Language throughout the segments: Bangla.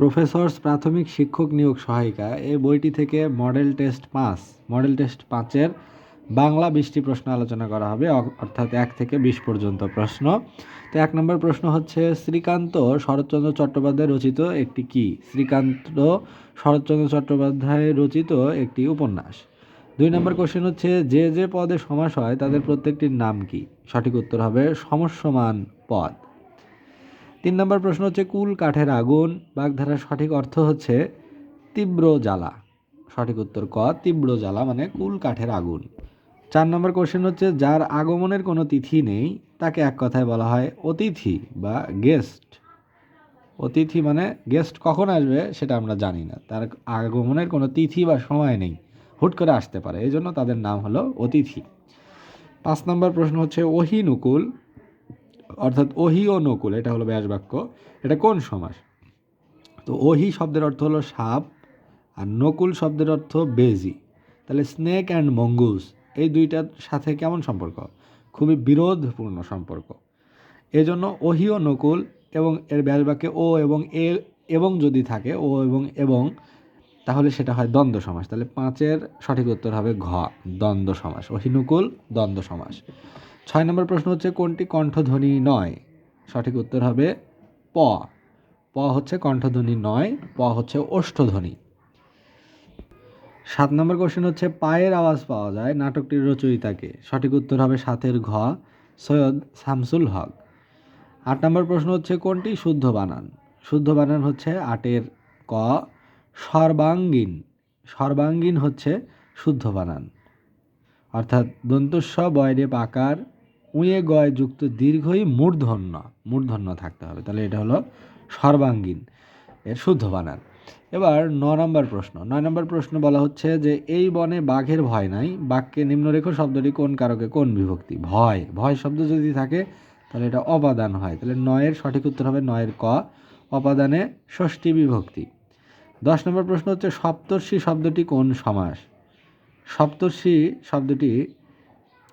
প্রফেসর্স প্রাথমিক শিক্ষক নিয়োগ সহায়িকা এই বইটি থেকে মডেল টেস্ট পাঁচ, মডেল টেস্ট পাঁচের বাংলা বিশটি প্রশ্ন আলোচনা করা হবে অর্থাৎ এক থেকে বিশ পর্যন্ত প্রশ্ন। তো এক নম্বর প্রশ্ন হচ্ছে, শ্রীকান্ত শরৎচন্দ্র চট্টোপাধ্যায় রচিত একটি কি? শ্রীকান্ত শরৎচন্দ্র চট্টোপাধ্যায় রচিত একটি উপন্যাস। দুই নম্বর কোশ্চেন হচ্ছে, যে যে পদে সমাস হয়, তাদের প্রত্যেকটির নাম কি? সঠিক উত্তর হবে, সমস্যমান পদ। তিন নম্বর প্রশ্ন হচ্ছে, কুল কাঠের আগুন। বাগধারার সঠিক অর্থ হচ্ছে তীব্র জ্বালা। সঠিক উত্তর ক, তীব্র জ্বালা মানে কুল কাঠের আগুন। চার নম্বর কোশ্চেন হচ্ছে, যার আগমনের কোনো তিথি নেই, তাকে এক কথায় বলা হয় অতিথি বা গেস্ট অতিথি মানে গেস্ট কখন আসবে সেটা আমরা জানি না। তার আগমনের কোনো তিথি বা সময় নেই, হুট করে আসতে পারে। এই জন্য তাদের নাম হলো অতিথি। পাঁচ নম্বর প্রশ্ন হচ্ছে, অহিনুকুল অর্থাৎ ওহি ও নকুল, এটা হলো ব্যাস বাক্য এটা কোন সমাস? তো ওহি শব্দের অর্থ হলো সাপ, আর নকুল শব্দের অর্থ বেজি। তাহলে স্নেক অ্যান্ড মঙ্গুস এই দুইটার সাথে কেমন সম্পর্ক? খুবই বিরোধপূর্ণ সম্পর্ক। এজন্য ওহি ও নকুল এবং এর ব্যাস বাক্যে ও এবং এ এবং যদি থাকে, ও এবং এবং, তাহলে সেটা হয় দ্বন্দ্ব সমাস। তাহলে পাঁচের সঠিক উত্তর হবে ঘ, দ্বন্দ্ব সমাস। অহিনুকুল দ্বন্দ্ব সমাস। ছয় নম্বর প্রশ্ন হচ্ছে, কোনটি কণ্ঠধ্বনি নয়? সঠিক উত্তর হবে প। প হচ্ছে কণ্ঠধ্বনি নয়, প হচ্ছে ওষ্ঠধ্বনি। সাত নম্বর কোশ্চেন হচ্ছে, পায়ের আওয়াজ পাওয়া যায় নাটকটির রচয়িতাকে। সঠিক উত্তর হবে সাতের ঘ, সৈয়দ শামসুল হক। আট নম্বর প্রশ্ন হচ্ছে, কোনটি শুদ্ধ বানান? শুদ্ধ বানান হচ্ছে আটের ক, সর্বাঙ্গীন। সর্বাঙ্গীন হচ্ছে শুদ্ধ বানান। অর্থাৎ দন্তস্ব বয়রে পাকার উঁয়ে গয় যুক্ত দীর্ঘই মূর্ধন্য মূর্ধন্য থাকতে হবে। তাহলে এটা হলো সর্বাঙ্গীন, এর শুদ্ধ বানান। এবার ন নম্বর প্রশ্ন। নয় নম্বর প্রশ্ন বলা হচ্ছে যে, এই বনে বাঘের ভয় নাই। বাক্যে নিম্নরেখ শব্দটি কোন কারকে, কোন বিভক্তি? ভয়। ভয় শব্দ যদি থাকে, তাহলে এটা অপাদান হয়। তাহলে নয়ের সঠিক উত্তর হবে নয়ের ক, অপাদানে ষষ্ঠী বিভক্তি। দশ নম্বর প্রশ্ন হচ্ছে, সপ্তর্ষি শব্দটি কোন সমাস? সপ্তর্ষি শব্দটি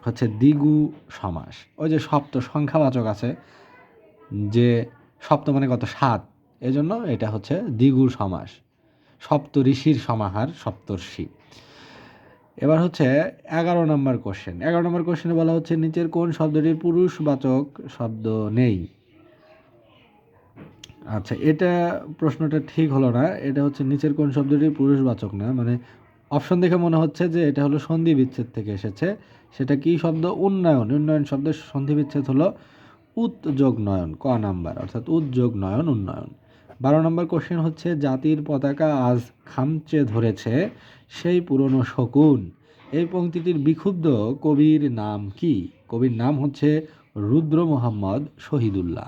হচ্ছে দ্বিগু সমাস। ওই যে সপ্ত সংখ্যাবাচক আছে, যে সপ্ত মানে কত? সাত। এজন্য এটা হচ্ছে দ্বিগু সমাস। সপ্ত ঋষির সমাহার সপ্তর্ষি এবার হচ্ছে এগারো নম্বর কোশ্চেন এগারো নম্বর কোশ্চেনে বলা হচ্ছে, নিচের কোন শব্দটির পুরুষবাচক শব্দ নেই? আচ্ছা এটা প্রশ্নটা ঠিক হলো না। এটা হচ্ছে, নিচের কোন শব্দটি পুরুষবাচক না? মানে অপশন দেখে মনে হচ্ছে যে এটা হলো সন্ধি বিচ্ছেদ থেকে এসেছে। সেটা কি শব্দ? উন্নয়ন। উন্নয়ন শব্দের সন্ধি বিচ্ছেদ হলো উদ্যোগ নয়ন ক নাম্বার। অর্থাৎ উদ্যোগ নয়ন উন্নয়ন। বারো নম্বর কোশ্চেন হচ্ছে, জাতির পতাকা আজ খামচে ধরেছে সেই পুরনো শকুন। এই পংক্তিটির বিক্ষুব্ধ কবির নাম কি? কবির নাম হচ্ছে রুদ্র মোহাম্মদ শহীদুল্লাহ।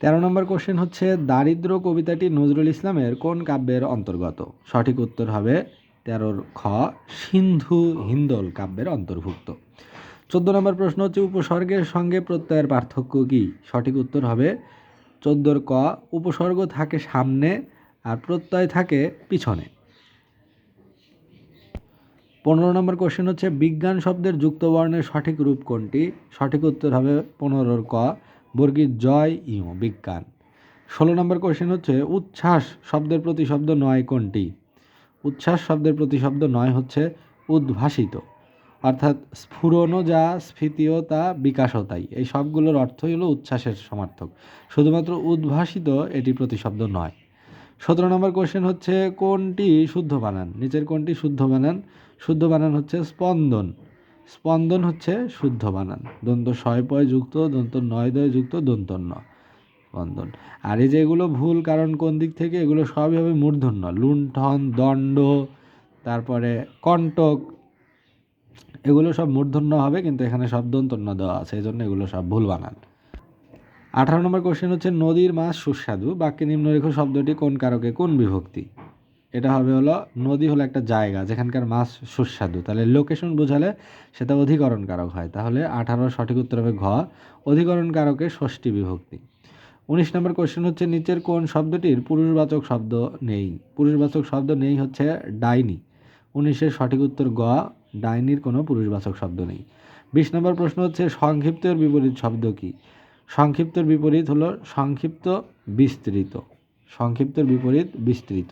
তেরো নম্বর কোশ্চেন হচ্ছে দারিদ্র কবিতাটি নজরুল ইসলামের কোন কাব্যের অন্তর্গত? সঠিক উত্তর হবে তেরোর খ, সিন্ধু হিন্দোল কাব্যের অন্তর্ভুক্ত। চোদ্দ নম্বর প্রশ্ন হচ্ছে, উপসর্গের সঙ্গে প্রত্যয়ের পার্থক্য কি? সঠিক উত্তর হবে, চোদ্দোর ক, উপসর্গ থাকে সামনে আর প্রত্যয় থাকে পিছনে। পনেরো নম্বর কোশ্চেন হচ্ছে, বিজ্ঞান শব্দের যুক্তবর্ণের সঠিক রূপ কোনটি? সঠিক উত্তর হবে, পনেরোর ক বর্গীর জয় ইউ, বিজ্ঞান। ষোলো নম্বর কোশ্চেন হচ্ছে, উচ্ছ্বাস শব্দের প্রতিশব্দ নয় কোনটি? উচ্ছ্বাস শব্দের প্রতিশব্দ নয় হচ্ছে উদ্ভাসিত। অর্থাৎ স্ফুরণও যা, স্ফীতিও তা, বিকাশও তাই। এই সবগুলোর অর্থই হলো উচ্ছ্বাসের সমার্থক। শুধুমাত্র উদ্ভাসিত এটি প্রতিশব্দ নয়। সতেরো নম্বর কোশ্চেন হচ্ছে, কোনটি শুদ্ধ বানান? নিচের কোনটি শুদ্ধ বানান? শুদ্ধ বানান হচ্ছে স্পন্দন। স্পন্দন হচ্ছে শুদ্ধ বানান। দন্ত ছয় পয় যুক্ত, দন্ত নয় দয় যুক্ত, দন্ত ন। স্পন্দন। আর এই যে এগুলো ভুল কারণ কোন দিক থেকে? এগুলো সবই হবে মূর্ধন্য। লুণ্ঠন, দণ্ড, তারপরে কণ্টক, এগুলো সব মূর্ধন্য হবে, কিন্তু এখানে সব দন্তন্য দেওয়া আছে, এই জন্য এগুলো সব ভুল বানান। আঠারো নম্বর কোশ্চেন হচ্ছে, নদীর মাছ সুস্বাদু। বাক্যে নিম্নরেখ শব্দটি কোন কারকে? কোন বিভক্তি? এটা হবে হলো নদী হলো একটা জায়গা, যেখানকার মাছ সুস্বাদু। তাহলে লোকেশন বোঝালে সেটা অধিকরণ কারক হয়। তাহলে আঠারো সঠিক উত্তর হবে ঘ অধিকরণ কারকে ষষ্ঠী বিভক্তি। উনিশ নম্বর কোশ্চেন হচ্ছে, নিচের কোন শব্দটির পুরুষবাচক শব্দ নেই? পুরুষবাচক শব্দ নেই হচ্ছে ডাইনি। উনিশের সঠিক উত্তর গ, ডাইনির কোনো পুরুষবাচক শব্দ নেই। বিশ নম্বর প্রশ্ন হচ্ছে সংক্ষিপ্তের বিপরীত শব্দ কি? সংক্ষিপ্তর বিপরীত হলো সংক্ষিপ্ত বিস্তৃত। সংক্ষিপ্তের বিপরীত বিস্তৃত।